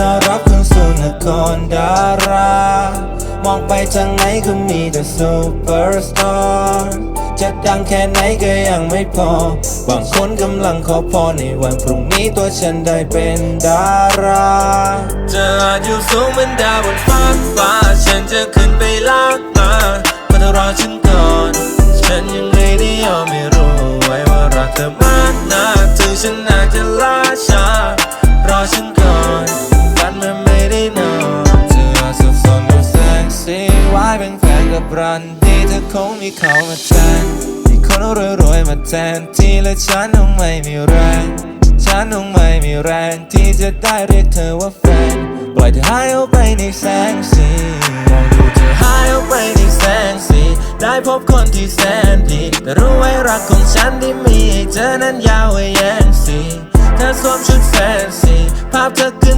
ต้อนรับเข้าสู่นครดารา มองไปทางไหนก็มีแต่ซูเปอร์สตาร์จะดังแค่ไหนก็ยังไม่พอ บางคนกำลังขอพรในวันพรุ่งนี้ตัวฉันได้เป็นดาราเธอายู่สูงเหมือนดาวบนฟ้าฟ้า ฉันจะขึ้นไปลากมาเพื่อรอฉันก่อน ฉันยังไม่ได้ยอมไม่รู้ไว้ว่ารักเธอมากนะถึงฉันอาจจะล่าช้า เป็นแฟนกับรันดีเธอคงมีเขามาแทนมีคนรวยๆมาแทนที่และฉันคงไม่มีแรง ฉันคงไม่มีแรงที่จะได้เรียกเธอว่าแฟน ปล่อยเธอหายออกไปในแสงสีมองดูเธอหายออกไปในแสงสีได้พบคนที่แสนดีแต่รู้ไว้รักของฉันที่มีเธอนั้นยาวไว้แย่งสีเธอสวมชุดแฟนซีภาพเธอ